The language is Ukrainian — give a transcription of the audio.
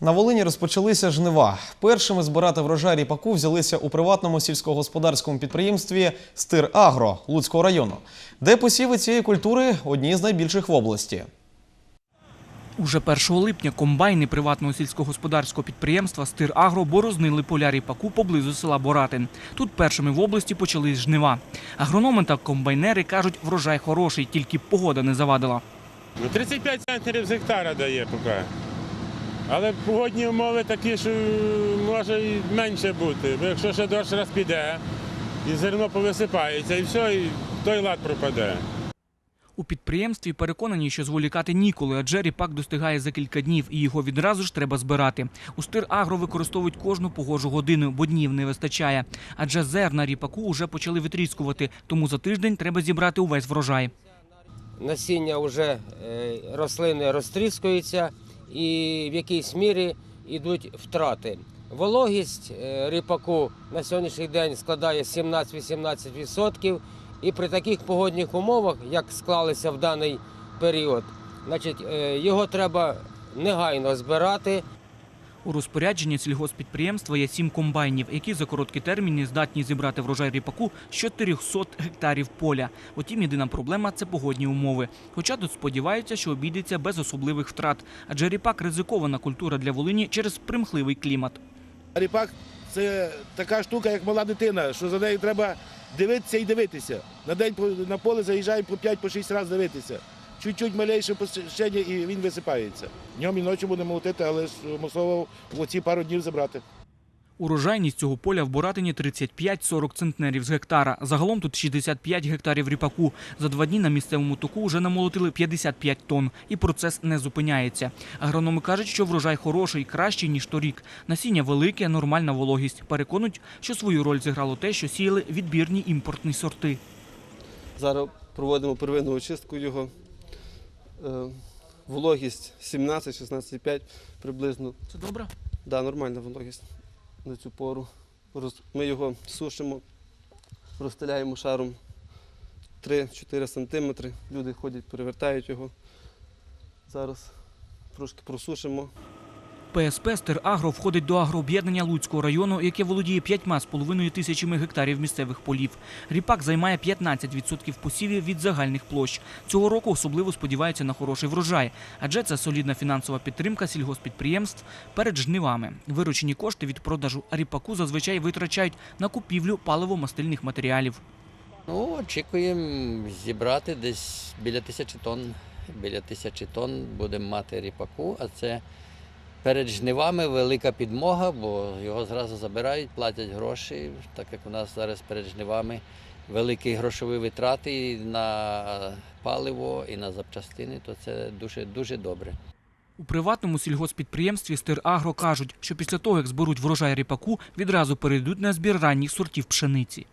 На Волині розпочалися жнива. Першими збирати врожай ріпаку взялися у приватному сільськогосподарському підприємстві Стир Агро Луцького району, де посіви цієї культури одні з найбільших в області. Уже 1 липня комбайни приватного сільськогосподарського підприємства Стир Агро борознили поля ріпаку поблизу села Боратин. Тут першими в області почались жнива. Агрономи та комбайнери кажуть, врожай хороший, тільки погода не завадила. Ну, 35 центнерів з гектара дає поки. Але погодні умови такі, що може і менше бути. Бо якщо ще дощ раз піде, і зерно повисипається, і все, і той лад пропаде. У підприємстві переконані, що зволікати ніколи, адже ріпак достигає за кілька днів і його відразу ж треба збирати. У стир агро використовують кожну погожу годину, бо днів не вистачає. Адже зерна ріпаку вже почали витріскувати, тому за тиждень треба зібрати увесь врожай. насіння вже е, рослини розтріскуються і в якійсь мірі йдуть втрати. Вологість е, ріпаку на сьогоднішній день складає 17-18%. І при таких погодних умовах, як склалися в даний період, значить, е, його треба негайно збирати. У розпорядженні сільгоспідприємства є сім комбайнів, які за короткі терміни здатні зібрати врожай ріпаку з 400 гектарів поля. Утім, єдина проблема це погодні умови. Хоча тут сподіваються, що обійдеться без особливих втрат, адже ріпак ризикована культура для Волині через примхливий клімат. Ріпак це така штука, як мала дитина, що за нею треба дивитися і дивитися. На день на поле заїжджаємо по 5-6 разів дивитися. Чуть-чуть малейше посещення і він висипається. Днем і ночі будемо молотити, але ж мусово в оці пару днів забрати. Урожайність цього поля в Боратині 35-40 центнерів з гектара. Загалом тут 65 гектарів ріпаку. За два дні на місцевому току вже намолотили 55 тонн. І процес не зупиняється. Агрономи кажуть, що врожай хороший, кращий, ніж торік. Насіння велике, нормальна вологість. Переконують, що свою роль зіграло те, що сіяли відбірні імпортні сорти. Зараз проводимо первинну очистку його. Е, Вологість 17-16,5 приблизно. Це добре? Да, нормальна вологість на цю пору. Ми його сушимо, розстеляємо шаром 3-4 см. Люди ходять, перевертають його. Зараз трошки просушимо. ПСП «Стерагро» входить до агрооб'єднання Луцького району, яке володіє 5,5 тисячами гектарів місцевих полів. Ріпак займає 15% посівів від загальних площ. Цього року особливо сподіваються на хороший врожай, адже це солідна фінансова підтримка сільгоспідприємств перед жнивами. Виручені кошти від продажу ріпаку зазвичай витрачають на купівлю паливо-мастильних матеріалів. Ну, очікуємо зібрати десь біля тисячі тонн. Біля тисячі тонн будемо мати ріпаку, а це перед жнивами велика підмога, бо його зразу забирають, платять гроші, так як у нас зараз перед жнивами великі грошові витрати і на паливо, і на запчастини, то це дуже, дуже добре. У приватному сільгоспідприємстві «Стирагро» кажуть, що після того, як зберуть врожай ріпаку, відразу перейдуть на збір ранніх сортів пшениці.